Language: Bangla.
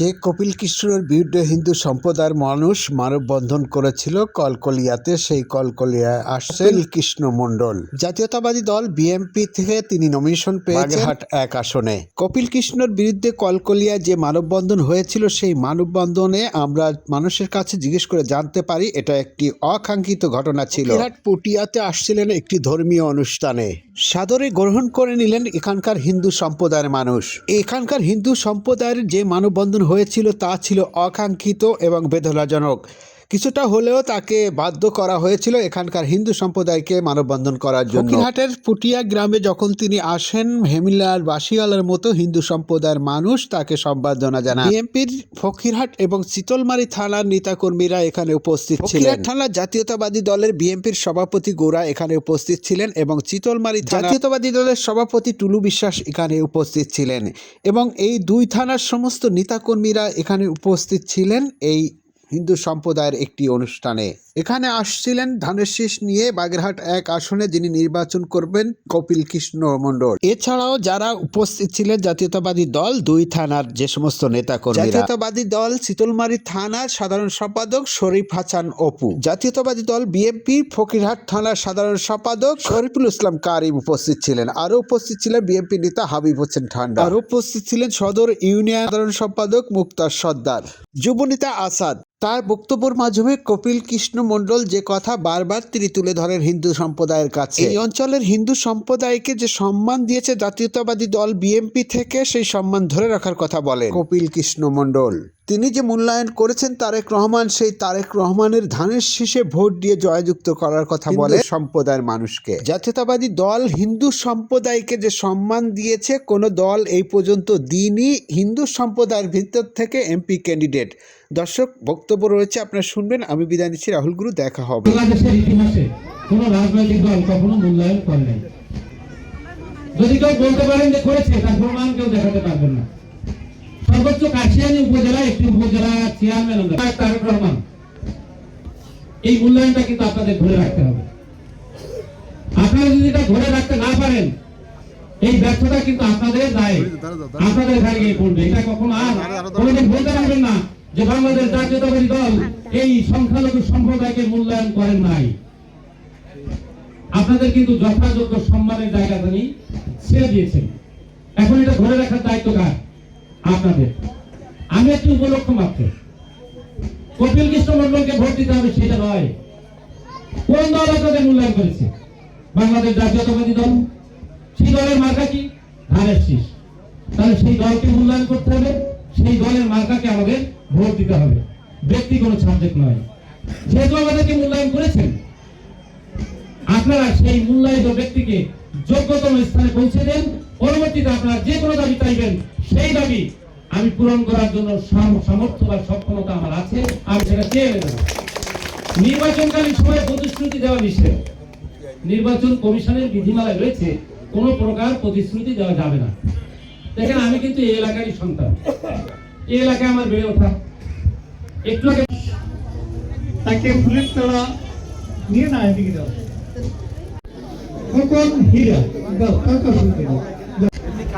যে কপিল কৃষ্ণের বিরুদ্ধে হিন্দু সম্প্রদায়ের মানুষ মানববন্ধন করেছিল কলকলিয়াতে সেই কলকলিয়ায় আসছেন কৃষ্ণ মণ্ডল। জাতীয়তাবাদী দল বিএমপি থেকে তিনি নমিনেশন পেয়েছেন। এক আসনে। কপিল কৃষ্ণর বিরুদ্ধে কলকলিয়ায় যে মানববন্ধন হয়েছিল সেই মানববন্ধনে আমরা মানুষের কাছে জিজ্ঞেস করে জানতে পারি এটা একটি অকাঙ্ক্ষিত ঘটনা ছিল। বিরাট পটিয়াতে আসছিলেন একটি ধর্মীয় অনুষ্ঠানে। সাদরে গ্রহণ করে নিলেন এখানকার হিন্দু সম্প্রদায়ের মানুষ। এখানকার হিন্দু সম্প্রদায়ের যে মানববন্ধন হয়েছিল তা ছিল অকাঙ্ক্ষিত এবং বেদনাজনক। কিছুটা হলেও তাকে বাধ্য করা হয়েছিল এখানকার হিন্দু সম্প্রদায়কে মানববন্ধন করার জন্য। ফকিরহাটের পুটিয়া গ্রামে যখন তিনি আসেন হেমিলার বাসিওয়ালার মতো হিন্দু সম্প্রদায়ের মানুষ তাকে সম্বর্ধনা জানান। বিএনপির ফকিরহাট এবং শীতলমারি থানার নেতাকর্মীরা এখানে উপস্থিত ছিলেন। থানার জাতীয়তাবাদী দলের বিএনপির সভাপতি গোরা এখানে উপস্থিত ছিলেন এবং চিতলমারি জাতীয়তাবাদী দলের সভাপতি টুলু বিশ্বাস এখানে উপস্থিত ছিলেন এবং এই দুই থানার সমস্ত নেতাকর্মীরা এখানে উপস্থিত ছিলেন। এই হিন্দু সম্প্রদায়ের একটি অনুষ্ঠানে। এখানে আসছিলেন ধানের শীষ নিয়ে বাগেরহাট এক আসনে যিনি নির্বাচন করবেন কপিল কৃষ্ণ মণ্ডল। এছাড়াও যারা উপস্থিত ছিলেন জাতীয়তাবাদী দল দুই থানার যে সমস্ত নেতা জাতীয়তাবাদী দল শীতলমারি থানার সাধারণ সম্পাদক শরীফ হাসান অপু। জাতীয়তাবাদী দল বিএনপি ফকিরহাট থানার সাধারণ সম্পাদক শরীফুল ইসলাম কারিম উপস্থিত ছিলেন। আরও উপস্থিত ছিলেন বিএনপি নেতা হাবিব হোসেন ঠান্ডা। আরও উপস্থিত ছিলেন সদর ইউনিয়ন সাধারণ সম্পাদক মুক্তার সর্দার। যুবনেতা আসাদ। তার বক্তব্যের মাধ্যমে কপিল কৃষ্ণ মণ্ডল যে কথা বারবার তিনি তুলে ধরেন হিন্দু সম্প্রদায়ের কাছে। এই অঞ্চলের হিন্দু সম্প্রদায়কে যে সম্মান দিয়েছে জাতীয়তাবাদী দল বিএনপি থেকে সেই সম্মান ধরে রাখার কথা বলেন কপিল কৃষ্ণ মণ্ডল। তিনি যে মূল্যায়ন করেছেন তারেক রহমান সেই তারেক রহমানের ধানের শীষে ভোট দিয়ে জয়যুক্ত করার কথা বলে সম্প্রদায়ের মানুষকে। জাতীয়তাবাদী দল হিন্দু সম্প্রদায়কে যে সম্মান দিয়েছে কোনো দল এই পর্যন্ত দিনই হিন্দু সম্প্রদায়ের ভিতর থেকে এমপি ক্যান্ডিডেট। দর্শক বক্তব্য রয়েছে আপনারা শুনবেন। আমি বিদায় নিচ্ছি রাহুল গুরু দেখা হবে। বাংলাদেশের ইতিহাসে কোন রাজনৈতিক দল কখনো মূল্যায়ন করে নাই যদি কেউ বলতে পারেন যে করেছে তার প্রমাণ কেউ দেখাতে পারবেন না। সর্বোচ্চ কাশিয়ানী উপজেলা একটি উপজেলা চেয়ারম্যান তারেক রহমান। এই মূল্যায়নটা কিন্তু আপনাদের ধরে রাখতে হবে। আপনারা যদি এটা ধরে রাখতে না পারেন এই ব্যর্থতা কিন্তু আপনাদের দায়। আপনাদের ঘাড়ে গিয়ে পড়বে। এটা কখনো আর কোনোদিন বলতে পারবেন না যে বাংলাদেশ জাতীয়তাবাদী দল এই সংখ্যালঘু সম্প্রদায়কে মূল্যায়ন করেন নাই। আপনাদের কিন্তু যথাযথ সম্মানের জায়গা তিনি ছেড়ে দিয়েছেন। এখন এটা ধরে রাখার দায়িত্ব কার? আপনাদের। আমি একটি উপলক্ষ মাত্র। কপিল কৃষ্ণ মন্ডলকে ভোট দিতে হবে সেটা নয়। কোন দল আপনাদের মূল্যায়ন করেছে? বাংলাদেশ জাতীয়তাবাদী দল। সেই দলের মার্কা কি? ধানের শীষ। তাহলে সেই দলকে মূল্যায়ন করতে হবে, সেই দলের মার্কাকে আমাদের ভোট দিতে হবে। ব্যক্তি কোনো সাবজেক্ট নয়। যেহেতু আমাদেরকে মূল্যায়ন করেছেন, আপনারা সেই মূল্যায়িত ব্যক্তিকে যোগ্যতম স্থানে পৌঁছে দেন। পরবর্তীতে আপনারা যে কোনো দাবি চাইবেন সেই দাবি আমি পূরণ করার জন্য সামর্থ্য বা সক্ষমতা আমার আছে, আমি সেটা চেয়ে নেব। নির্বাচনকালীন সময় প্রতিশ্রুতি দেওয়া নিষেধ। নির্বাচন কমিশনের বিধিমালায় রয়েছে, কোন প্রকার প্রতিশ্রুতি দেওয়া যাবে না। দেখেন, আমি কিন্তু এই এলাকারই সন্তান। এই এলাকায় আমার বেড়ে ওঠা। একটু আগে তাকে ফুলের তোড়া নিয়ে না এদিকে দাও হীরা, দাও কাকা ফুলকে দাও